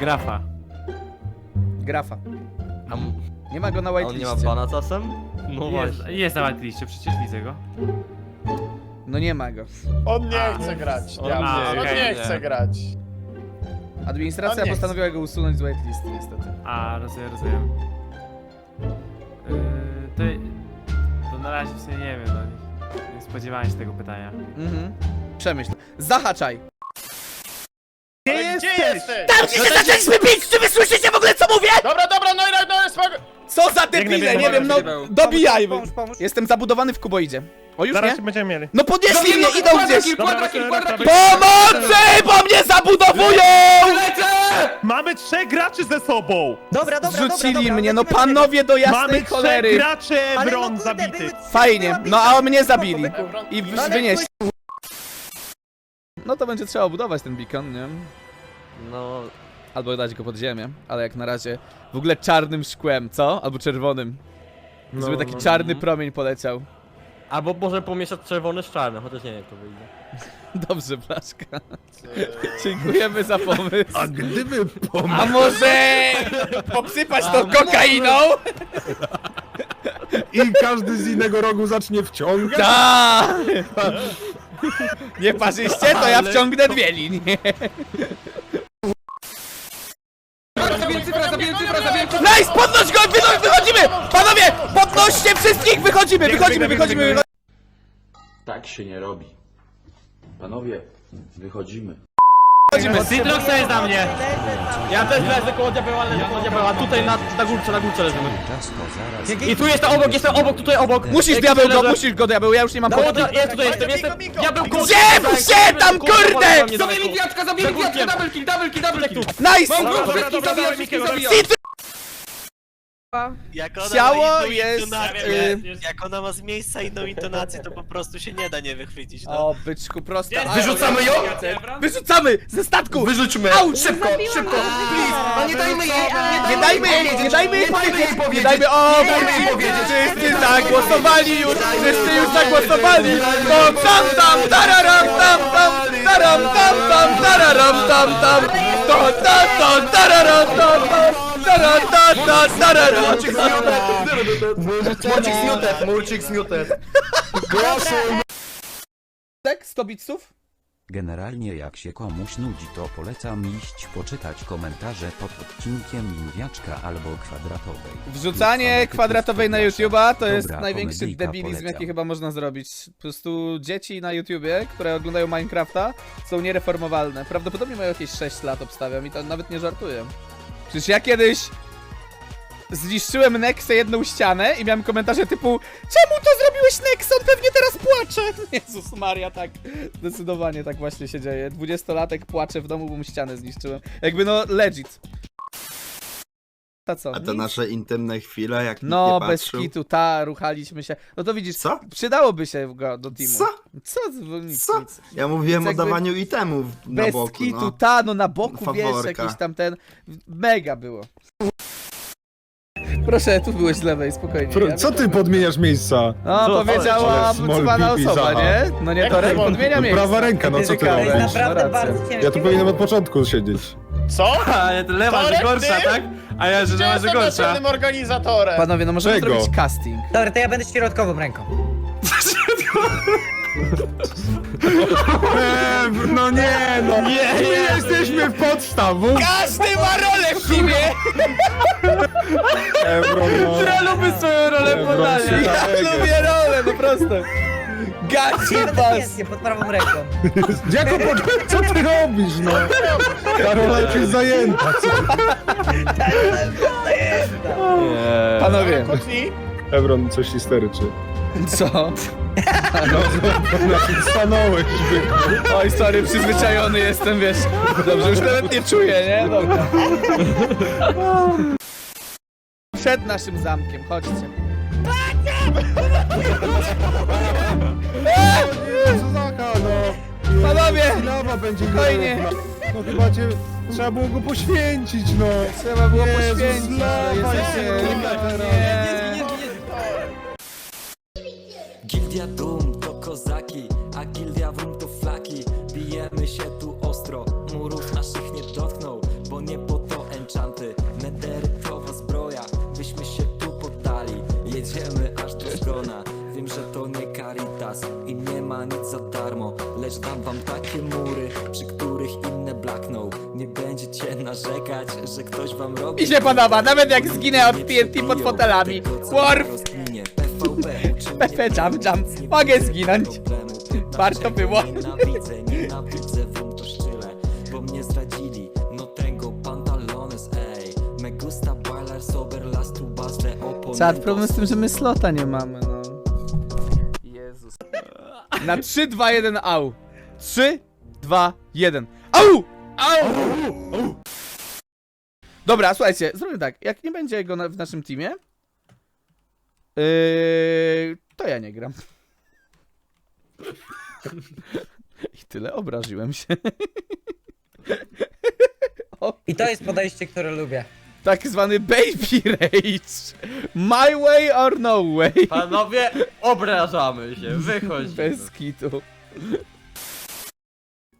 Grafa. Grafa. A m- Nie ma go na a on nie ma whitelistie. bana czasem? No Jest, właśnie. jest na whiteliście, przecież widzę go. No nie ma go. On nie A. chce grać. On Ja, nie, on okej, nie nie. chce grać. Administracja On nie postanowiła go usunąć z whitelisty niestety. A, rozumiem, rozumiem. Yy, to, to na razie w sumie nie wiem, no nie, nie spodziewałem się tego pytania. Mhm. Przemyśl. Zahaczaj. Gdzie jesteś? Tam gdzie się zaczęliśmy bić! Czy wy słyszycie w ogóle co mówię? Dobra, dobra, no i no, no, spoko. Co za debile, nie wiem, no dobijajmy. Pomóż, pomóż. Jestem zabudowany w kuboidzie. O już Zaraz nie? się będziemy mieli. No podnieśli mnie, idą gdzieś! Dobra, Pomocy, bo mnie zabudowują! Mamy trzech graczy ze sobą! Dobra, dobra, dobra, dobra, mnie, no lecimy, panowie do Mamy jasnej trzech cholery. graczy Ale no Ebron kurde, były- Fajnie, była no a mnie zabili. I No ale wynieść. No to będzie trzeba budować ten beacon, nie? No, Albo dać go pod ziemię, ale jak na razie w ogóle czarnym szkłem, co? Albo czerwonym. No, Żeby taki no, czarny no. promień poleciał. albo może pomieszać czerwony z czarnym, chociaż nie wiem jak to wyjdzie. Dobrze, Blaszka. Dziękujemy za pomysł. A gdyby pomóc... A może posypać to kokainą? I każdy z innego rogu zacznie wciągać? Tak! Nie parzyście, to ja wciągnę dwie linie. Wszystkich! Wychodzimy! Wychodzimy! Wychodzimy! Tak się nie robi. Panowie, wychodzimy. Wychodzimy! Citrox jest na mnie! Ja też leżę koło diabeła, leżę koło diabeła, tutaj na, na górce, na górce leżymy. I tu jestem obok, jestem obok, tutaj obok! Musisz diabeł go, musisz go diabeł, ja już nie mam dia- jest tutaj, jestem, jestem, diabeł koło Gdzie diabeł tam, kurde? Zabili diaczka, zabili Za diaczka, double kill, double kill, double kill. Nice! Mam wszystkich dobra, zabijam, wszystkich zabijam. Jak ona Ciało ma inną jest, intonację, y- jak ona ma z miejsca inną intonację, to po prostu się nie da nie wychwycić, no. O, byczku, prosta. Wyrzucamy ją? Wyrzucamy! Ze statku! Wyrzućmy! Au, Szybko, szybko! Please! No nie dajmy jej! Nie dajmy jej, nie dajmy jej powiedzieć! Nie dajmy, o! Nie dajmy jej powiedzieć! Wszyscy zagłosowali już! Wszyscy już zagłosowali! To tam tam, tararam tam tam, taram tam tam, tararam tam tam! To tam tam, tararam tam tam, taram tam tam, tararam Murcik z miutem! Murcik z miutem! Tak, 100 bitsów? Generalnie jak się komuś nudzi to polecam iść poczytać komentarze pod odcinkiem Liniaczka albo Kwadratowej. Wrzucanie kwadratowej na YouTube'a to jest Dobra, największy debilizm, polecam. jaki chyba można zrobić. Po prostu dzieci na YouTubie, które oglądają Minecrafta, są niereformowalne. Prawdopodobnie mają jakieś 6 lat, obstawiam, i to nawet nie żartuję. Przecież ja kiedyś zniszczyłem Nexę jedną ścianę i miałem komentarze typu Czemu to zrobiłeś Nex? On pewnie teraz płacze! Jezus Maria, tak. Zdecydowanie tak właśnie się dzieje. Dwudziestolatek płacze w domu, bo mu ścianę zniszczyłem. Jakby no legit. A co? A te Nic. nasze intymne chwile, jak nikt No, nie bez patrzył. kitu, ta, ruchaliśmy się. No to widzisz, Co? przydałoby się go do teamu. Co? Co? Nic, Co? nic. Ja mówiłem Jakby o dawaniu itemów na Bez boku, kitu, no. ta, no na boku, wiesz, Faworka. jakiś tam ten... Mega było. Proszę, tu byłeś z lewej, spokojnie. Ja Co ty podmieniasz miejsca? No, Co? powiedziała Ale small pipi, osoba, Zaha. nie? No nie, Jak to to small podmienia miejsce. prawa ręka, no co ty Ciekawe. Jest robisz? naprawdę No racja. bardzo. Ja tu powinienem od początku siedzieć. Co? A, nie, to lewa, że Torek, gorsza, ty? tak? A ja, że lewa, że jestem gorsza. naczelnym organizatorem? Panowie, no możemy Czego? zrobić casting. Dobra, to ja będę środkową ręką. Eee, no nie, no. Nie, My jesteśmy w podstawu. Każdy ma rolę w teamie! Ebro, no. Która lubi swoją rolę podania. Ja lubię rolę, no proste. Gacie Ja was! pięknie, pod prawą ręką. Jako po... Co ty robisz, no? Karola już jest zajęta. Co? Panowie, Kucnij. Ebron coś histeryczy. co? No, stanąłeś. Oj, sorry, przyzwyczajony jestem, wiesz. Dobrze, już nawet nie czuję, nie? Dobra. Przed naszym zamkiem, chodźcie. No. Panowie, Lawa będzie Spokojnie. No chyba cię... Trzeba było go poświęcić, no. trzeba było Jezus, poświęcić. lawa jest jesteście- nierówna. Nie. Gildia Dum Czujemy się tu ostro, murów naszych nie dotknął Bo nie po to enchanty, nederytowa zbroja Byśmy się tu poddali, jedziemy aż do zgona Wiem, że to nie Caritas i nie ma nic za darmo Lecz dam wam takie mury, przy których inne blakną. Nie będziecie narzekać, że ktoś wam robi... Mi się podoba, nawet jak zginę od TNT pod fotelami. Warf! PvP jump jump, mogę zginąć. Warto było. Nienawidzę, nienawidzę wam to szczyle Bo mnie zdradzili, no tengo pantalones, ey Me gusta bailar sober las tubas de oponentos Czad, problem z tym, że my slota nie mamy, no. Jezus. Na 3, 2, 1, au. 3, 2, 1. Au! Au! Dobra, słuchajcie, zrobimy tak. Jak nie będzie go na, w naszym teamie, yy, to ja nie gram. I tyle, obraziłem się. I to jest podejście, które lubię. tak zwany baby rage. My way or no way. Panowie, obrażamy się, wychodzimy. Bez kitu.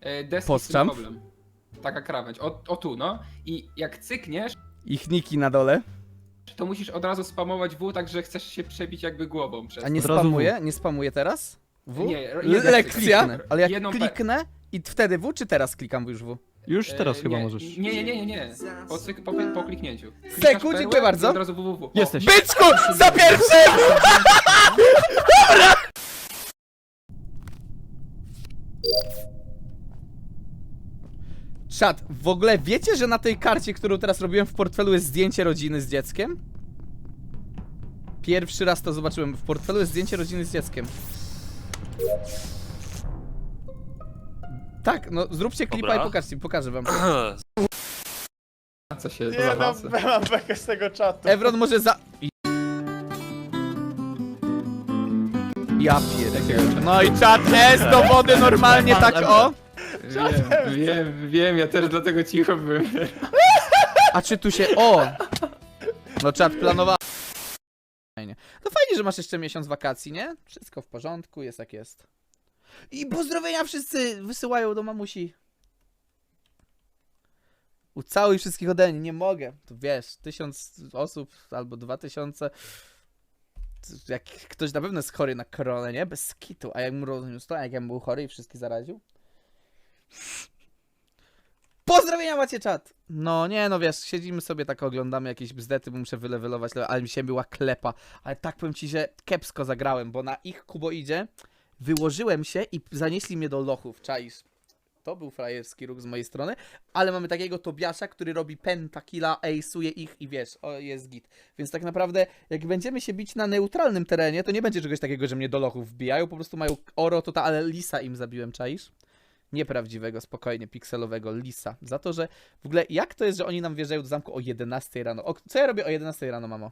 E, deski Postrzam. z tym problem. Taka krawędź. O, o tu, no. I jak cykniesz, Ich niki na dole. to musisz od razu spamować W, tak że chcesz się przebić jakby głową przez A nie to. spamuję? Nie spamuję teraz? W? Nie, Lekcja? kliknę. Ale jak Jedną kliknę i wtedy W, czy teraz klikam już W? Już E, teraz chyba nie, możesz. Nie, nie, nie, nie, nie. Po, cyk, po, po kliknięciu. Klikasz Seku, perłę dziękuję bardzo. Od razu www. Jesteś. Byczku! Za pierwszy! Czad, w ogóle wiecie, że na tej karcie, którą teraz robiłem w portfelu jest zdjęcie rodziny z dzieckiem? Pierwszy raz to zobaczyłem. W portfelu jest zdjęcie rodziny z dzieckiem. Tak, no zróbcie klipa Dobra. i pokażcie, pokażę wam. Co się Nie no, mam bekę z tego czatu. Evron może za... Ja pierdzielę. No i czat S do wody normalnie tak o. Wiem, wiem, wiem, ja też dlatego cicho byłem. A czy tu się... O! No czat planował. Fajnie. No fajnie, że masz jeszcze miesiąc wakacji, nie? Wszystko w porządku, jest jak jest. I pozdrowienia wszyscy wysyłają do mamusi. Ucałuj wszystkich ode mnie, nie mogę. To wiesz, tysiąc osób albo dwa tysiące. Jak ktoś na pewno jest chory na koronę, nie? Bez kitu. A jak mu rozniósł to, a jak ja był chory i wszystkich zaraził? Pozdrowienia macie czat! No nie, no wiesz, siedzimy sobie tak oglądamy jakieś bzdety, bo muszę wylewelować, ale dzisiaj była klepa. Ale tak powiem ci, że kiepsko zagrałem, bo na ich kuboidzie wyłożyłem się i zanieśli mnie do lochów, czaisz. To był frajerski ruch z mojej strony, ale mamy takiego Tobiasza, który robi pentakilla, ace'uje ich i wiesz, o, jest git. Więc tak naprawdę, jak będziemy się bić na neutralnym terenie, to nie będzie czegoś takiego, że mnie do lochów wbijają, po prostu mają oro, to ta, ale lisa im zabiłem, czaisz? Nieprawdziwego, spokojnie, pikselowego lisa. Za to, że w ogóle jak to jest, że oni nam wjeżdżają do zamku o 11 rano? O, co ja robię o 11 rano, mamo?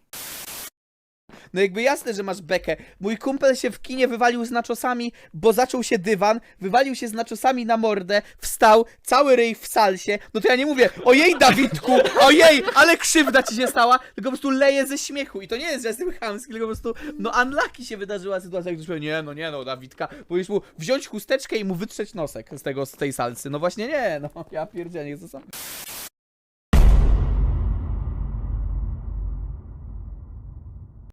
No jakby jasne, że masz bekę. Mój kumpel się w kinie wywalił z naczosami, bo zaczął się dywan, wywalił się z naczosami na mordę, wstał, cały ryj w salsie. No to ja nie mówię, ojej Dawidku, ojej, ale krzywda ci się stała, tylko po prostu leję ze śmiechu. I to nie jest, że jestem chamski, tylko po prostu, no unlucky się wydarzyła sytuacja, gdy powiem, nie, no nie no, Dawidka, powiesz mu wziąć chusteczkę i mu wytrzeć nosek z tego, z tej salsy. No właśnie nie, no ja pierdzielę, chcę sam.